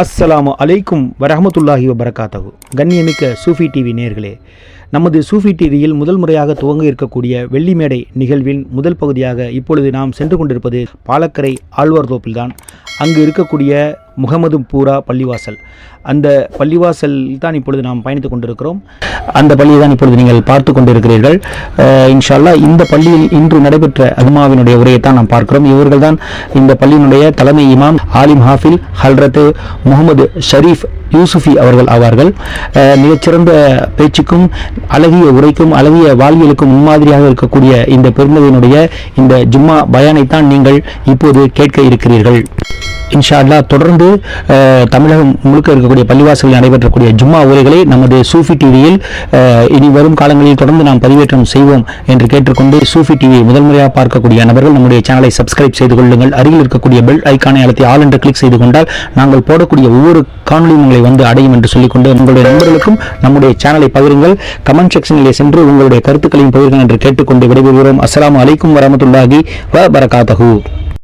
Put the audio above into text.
அஸ்ஸலாமு அலைக்கும் வரஹமத்துல்லாஹி வபரகாத்தகு கண்ணியமிக்க சூஃபி டிவி நேர்களே நமது சூஃபி டிவியில் முதல் முறையாக துவங்க இருக்கக்கூடிய வெள்ளிமேடை நிகழ்வின் முதல் பகுதியாக இப்பொழுது நாம் சென்று கொண்டிருப்பது பாலக்கரை ஆழ்வார்தோப்பில்தான். அங்கு இருக்கக்கூடிய முகமது பூரா பள்ளிவாசல். அந்த பள்ளிவாசல் தான் இப்பொழுது நாம் பயணித்துக் கொண்டிருக்கிறோம். அந்த பள்ளியை தான் இப்பொழுது நீங்கள் பார்த்து கொண்டிருக்கிறீர்கள். இன்ஷால்லா இன்ஷா அல்லாஹ் இந்த பள்ளியில் இன்று நடைபெற்ற அதுமாவினுடைய உரையை தான் நாம் பார்க்கிறோம். இவர்கள் தான் இந்த பள்ளியினுடைய தலைமை இமாம் ஆலிம் ஹாஃபில் ஹல்ரத்து முகமது ஷரீஃப் யூசுஃபி அவர்கள் ஆவார்கள். மிகச்சிறந்த பேச்சுக்கும் அழகிய உரைக்கும் அழகிய வாழ்வியலுக்கும் முன்மாதிரியாக இருக்கக்கூடிய இந்த பெருமதியினுடைய இந்த ஜும்மா பயானைத்தான் நீங்கள் இப்போது கேட்க இருக்கிறீர்கள். இன்ஷா அல்லாஹ் தொடர்ந்து தமிழகம் முழுக்க இருக்கக்கூடிய பள்ளிவாசலில் நடைபெற்றக்கூடிய ஜும்மா உரைகளை நமது சூஃபி டிவியில் இனி வரும் காலங்களில் தொடர்ந்து நாம் பதிவேற்றம் செய்வோம் என்று கேட்டுக்கொண்டு சூஃபி டிவியை முதல் முறையாக பார்க்கக்கூடிய நபர்கள் நம்முடைய சேனலை சப்ஸ்கிரைப் செய்து கொள்ளுங்கள். அருகில் இருக்கக்கூடிய பெல் ஐக்கானை அழுத்தி ஆல் என்று கிளிக் செய்து கொண்டால் நாங்கள் போடக்கூடிய ஒவ்வொரு காணொலியும் உங்களை வந்து அடையும் என்று சொல்லிக்கொண்டு உங்களுடைய நண்பர்களுக்கும் நம்முடைய சேனலை பகிருங்கள். கமெண்ட் செக்ஷனிலே சென்று உங்களுடைய கருத்துக்களையும் பகிருங்கள் என்று கேட்டுக்கொண்டு விடைபெறுகிறோம். அஸ்லாம் அலைக்கும் வரமத்துல்லாஹி வ பரகாத்தஹூ.